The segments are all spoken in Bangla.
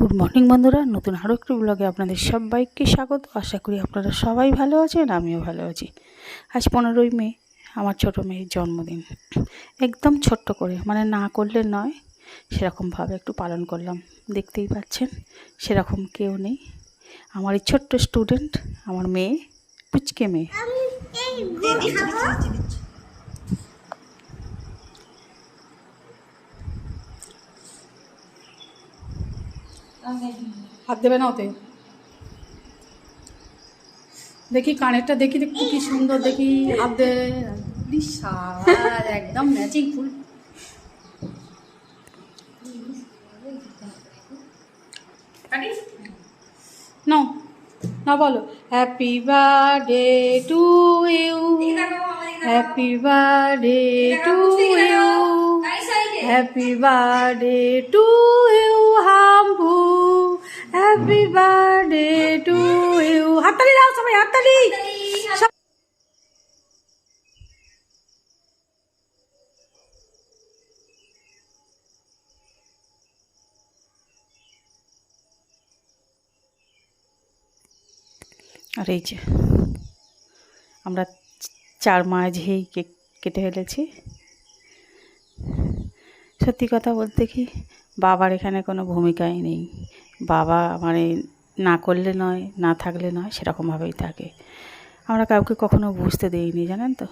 গুড মর্নিং বন্ধুরা। নতুন আরও একটি ব্লগে আপনাদের সবাইকে স্বাগত। আশা করি আপনারা সবাই ভালো আছেন, আমিও ভালো আছি। আজ পনেরোই মে, আমার ছোটো মেয়ের জন্মদিন। একদম ছোট্ট করে মানে না করলে নয়, সেরকমভাবে একটু পালন করলাম। দেখতেই পাচ্ছেন, সেরকম কেউ নেই। আমার এই ছোট্ট স্টুডেন্ট আমার মেয়ে, পুচকে মেয়ে। হাত দেবে না ওতে? দেখি কানেরটা দেখি দেখি কি সুন্দর দেখি হাত দে। একদম ম্যাচিং ফুল নাও না বলো। Happy birthday to you happy birthday to you happy birthday to happy birthday to you হাততালি দাও সবাই হাততালি আর এই যে আমরা চার মাঝেই কেক কেটে ফেলেছি। সত্যি কথা বলতে কি, বাবার এখানে কোনো ভূমিকাই নেই। বাবা মানে না করলে নয়, না থাকলে নয়, সেরকমভাবেই থাকে। আমরা কাউকে কখনো বুঝতে দিইনি, জানেন তো?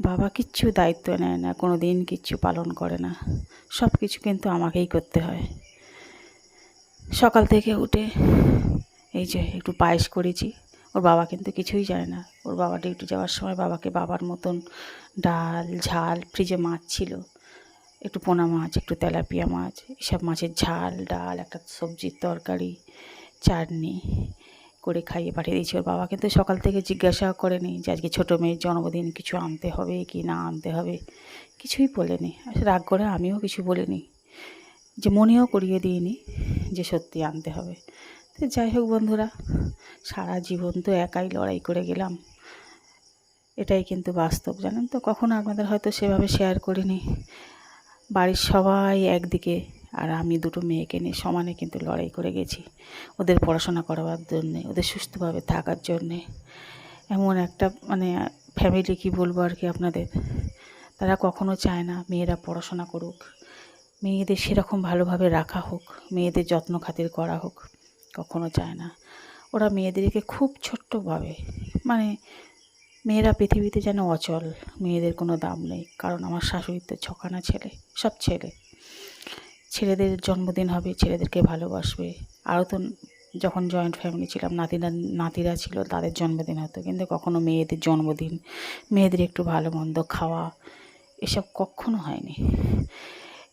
বাবা কিচ্ছু দায়িত্ব নেয় না কোনো দিন কিচ্ছু পালন করে না। সব কিছু কিন্তু আমাকেই করতে হয়। সকাল থেকে উঠে এই যে একটু পায়েস করেছি, ওর বাবা কিন্তু কিছুই জানে না। ওর বাবা ডিউটি যাওয়ার সময় বাবাকে বাবার মতন ডাল, ঝাল, ফ্রিজে মাছ ছিল। একটু পোনা মাছ, একটু তেলাপিয়া মাছ, এসব মাছের ঝাল, ডাল, একটা সবজির তরকারি, চাটনি করে খাইয়ে পাঠিয়ে দিয়েছি ওর বাবা কিন্তু সকাল থেকে জিজ্ঞাসা করেনি যে আজকে ছোটো মেয়ের জন্মদিন, কিছু আনতে হবে কি না আনতে হবে? কিছুই বলেনি। আর রাগ করে আমিও কিছু বলিনি। যে মনেও করিয়ে দিইনি যে সত্যি আনতে হবে। তো যাই হোক বন্ধুরা, সারা জীবন তো একাই লড়াই করে গেলাম। এটাই কিন্তু বাস্তব, জানেন তো? কখনো আপনাদের হয়তো সেভাবে শেয়ার করিনি। বাড়ির সবাই একদিকে আর আমি দুটো মেয়েকে নিয়ে সমানে কিন্তু লড়াই করে গেছি। ওদের পড়াশোনা করাবার জন্যে, ওদের সুস্থভাবে থাকার জন্যে। এমন একটা মানে ফ্যামিলি কি বলব আর কি আপনাদের? তারা কখনো চায় না মেয়েরা পড়াশোনা করুক। মেয়েদের সেরকম ভালোভাবে রাখা হোক, মেয়েদের যত্ন খাতির করা হোক, কখনো চায় না। ওরা মেয়েদেরকে খুব ছোট্টভাবে মানে মেয়েরা পৃথিবীতে যেন অচল, মেয়েদের কোনো দাম নেই। কারণ আমার শাশুড়ির তো ছখানা ছেলে, সব ছেলে। ছেলেদের জন্মদিন হবে, ছেলেদেরকে ভালোবাসবে। আরও তো যখন জয়েন্ট ফ্যামিলি ছিলাম নাতিরা নাতিরা ছিল, তাদের জন্মদিন হতো। কিন্তু কখনো মেয়েদের জন্মদিন, মেয়েদের একটু ভালো মন্দ খাওয়া, এসব কখনো হয়নি।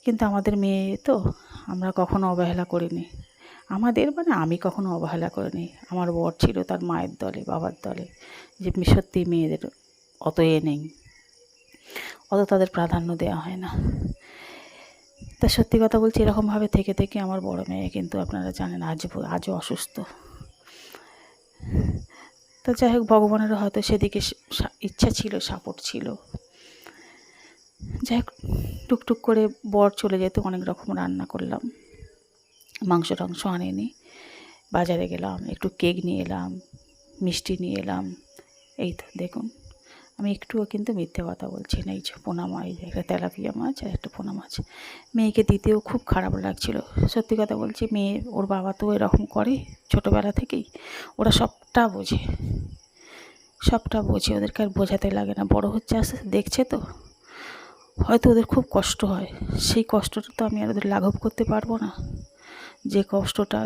কিন্তু আমাদের মেয়ে তো আমরা কখনো অবহেলা করিনি। আমাদের মানে আমি কখনো অবহেলা করিনি। আমার বর ছিল তার মায়ের দলে, বাবার দলে। যে সত্যি মেয়েদের অত এ নেই। অত তাদের প্রাধান্য দেওয়া হয় না। তা সত্যি কথা বলছি, এরকমভাবে থেকে থেকে আমার বড় মেয়ে কিন্তু আপনারা জানেন আজ আজও অসুস্থ। তো যাই হোক, ভগবানেরও হয়তো সেদিকে ইচ্ছা ছিল, সাপোর্ট ছিল। যাই হোক, টুকটুক করে বর চলে যেত, অনেক রকম রান্না করলাম। মাংস টাংস আনিনি। বাজারে গেলাম, একটু কেক নিয়ে এলাম, মিষ্টি নিয়ে এলাম। এই তো, দেখুন। আমি একটুও কিন্তু মিথ্যে কথা বলছি না, এই যে পোনা মাছ, একটা তেলাপিয়া মাছ আর একটা পোনা মাছ। মেয়েকে দিতেও খুব খারাপ লাগছিল। সত্যি কথা বলছি, মেয়ে, ওর বাবা তো এরকম করে ছোটোবেলা থেকেই। ওরা সবটা বোঝে। সবটা বোঝে, ওদেরকে আর বোঝাতে লাগে না। বড় হচ্ছে আস্তে আস্তে, দেখছে তো? হয়তো ওদের খুব কষ্ট হয়। সেই কষ্টটা তো আমি আর ওদের লাঘব করতে পারব না। যে কষ্টটা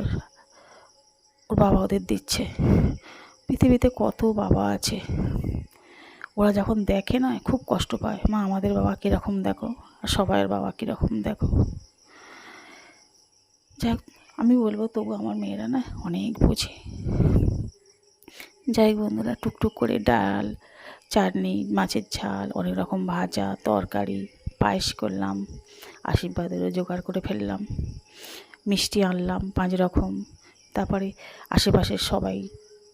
ওর বাবা ওদের দিচ্ছে। পৃথিবীতে কত বাবা আছে। ওরা যখন দেখে না, খুব কষ্ট পায়। মা, আমাদের বাবা কীরকম দেখো? আর সবাইয়ের বাবা কীরকম দেখো? যাই আমি বলব, তবু আমার মেয়েরা না অনেক বোঝে। যাই বন্ধুরা, টুকটুক করে ডাল, চাটনি, মাছের ঝাল, অনেক রকম ভাজা, তরকারি, পায়েস করলাম, আশীর্বাদেরও জোগাড় করে ফেললাম। মিষ্টি আনলাম, পাঁচ রকম। তারপরে আশেপাশের সবাই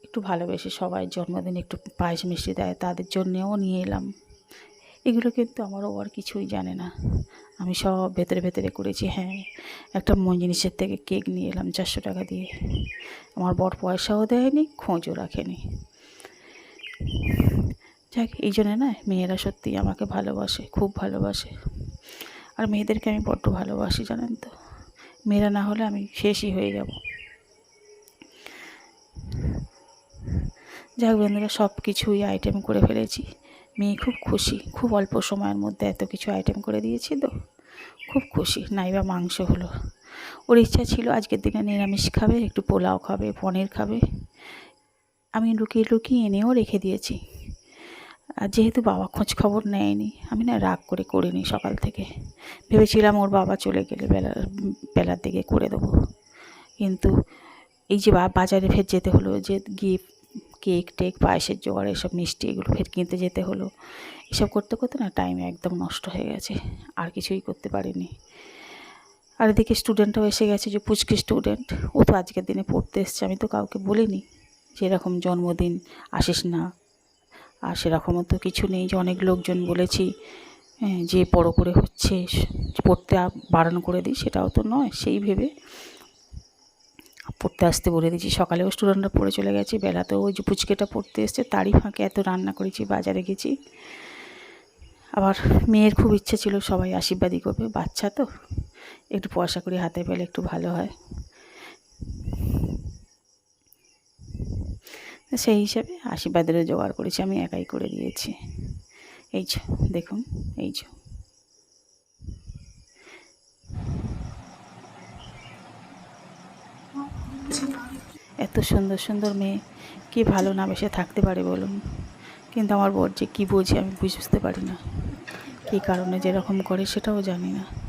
একটু ভালোবেসে সবাই জন্মদিনে একটু পায়েস মিষ্টি দেয়, তাদের জন্যেও নিয়ে এলাম। এগুলো কিন্তু আমারও আর কিছুই জানে না। আমি সব ভেতরে ভেতরে করেছি হ্যাঁ একটা মন জিনিসের থেকে কেক নিয়ে এলাম চারশো টাকা দিয়ে। আমার বড় পয়সাও দেয়নি, খোঁজও রাখেনি। যাক, এই জন্যে না মেয়েরা সত্যি আমাকে ভালোবাসে, খুব ভালোবাসে। আর মেয়েদেরকে আমি বড্ড ভালোবাসি, জানেন তো? মেয়েরা না হলে আমি শেষই হয়ে যাব। যাক বন্ধুরা সব কিছুই আইটেম করে ফেলেছি। মেয়ে খুব খুশি, খুব অল্প সময়ের মধ্যে এত কিছু আইটেম করে দিয়েছি তো। খুব খুশি, নাইবা মাংস হলো। ওর ইচ্ছা ছিল আজকের দিনে নিরামিষ খাবে, একটু পোলাও খাবে, পনির খাবে। আমি লুকিয়ে লুকিয়ে এনেও রেখে দিয়েছি। আর যেহেতু বাবা খোঁজ খবর নেয়নি, আমি না রাগ করে করিনি সকাল থেকে। ভেবেছিলাম ওর বাবা চলে গেলে বেলার বেলার দিকে করে দেবো। কিন্তু এই যে বাজারে ফের যেতে হলো, যে গিয়ে কেক টেক, পায়েসের জোগাড়, এসব মিষ্টি এগুলো ফের কিনতে যেতে হলো। এসব করতে করতে না টাইম একদম নষ্ট হয়ে গেছে, আর কিছুই করতে পারিনি। আর এদিকে স্টুডেন্টও এসে গেছে যে, পুচকি স্টুডেন্ট ও তো আজকের দিনে পড়তে এসছে, আমি তো কাউকে বলিনি যে এরকম জন্মদিন আসিস না। আর সেরকমও তো কিছু নেই যে অনেক লোকজন বলেছি যে বড় করে হচ্ছে, পড়তে বারণ করে দিই, সেটাও তো নয়, সেই ভেবে পড়তে আসতে বলে দিয়েছি। সকালেও স্টুডেন্টরা পড়ে চলে গেছে, বেলাতেও ওই যে পুচকেটা পড়তে এসছে, তারই ফাঁকে এত রান্না করেছি, বাজারে গেছি। আবার মেয়ের খুব ইচ্ছে ছিল সবাই আশীর্বাদই করবে, বাচ্চা তো, একটু পয়সা করে হাতে পেলে একটু ভালো হয়। সেই হিসাবে আশীর্বাদেরও জোগাড় করেছি, আমি একাই করে দিয়েছি। এই যে, দেখুন, এই যে। এত সুন্দর সুন্দর মেয়ে, কি ভালো না বেসে থাকতে পারে বলুন? কিন্তু আমার বর যে কী বোঝে আমি বুঝতে পারি না। কী কারণে যেরকম করে সেটাও জানি না।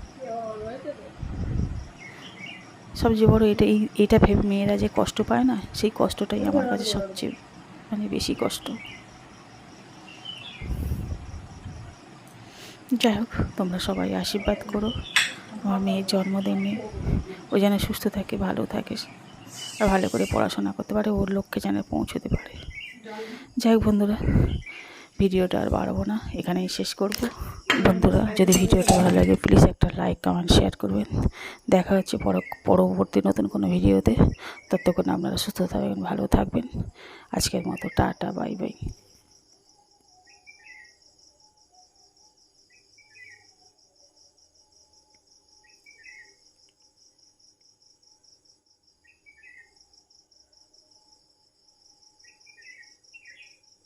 সবচেয়ে বড় এটা, এই, এটা ভেবে মেয়েরা যে কষ্ট পায় না, সেই কষ্টটাই আমার কাছে সবচেয়ে মানে বেশি কষ্ট। যাই হোক, তোমরা সবাই আশীর্বাদ করো। আমার মেয়ের জন্মদিনে ও যেন সুস্থ থাকে, ভালো থাকে ভালো করে পড়াশোনা করতে পারে, ওর লক্ষ্যে যেন পৌঁছতে পারে। যাই হোক বন্ধুরা ভিডিওটা আর বাড়াবো না। এখানেই শেষ করব। বন্ধুরা, যদি ভিডিওটা ভালো লাগে প্লিজ একটা লাইক কমেন্ট শেয়ার করবেন। দেখা হচ্ছে পর- পরবর্তী নতুন কোনো ভিডিওতে। ততক্ষণ আপনারা সুস্থ থাকবেন, ভালো থাকবেন। আজকের মতো, টাটা বাই বাই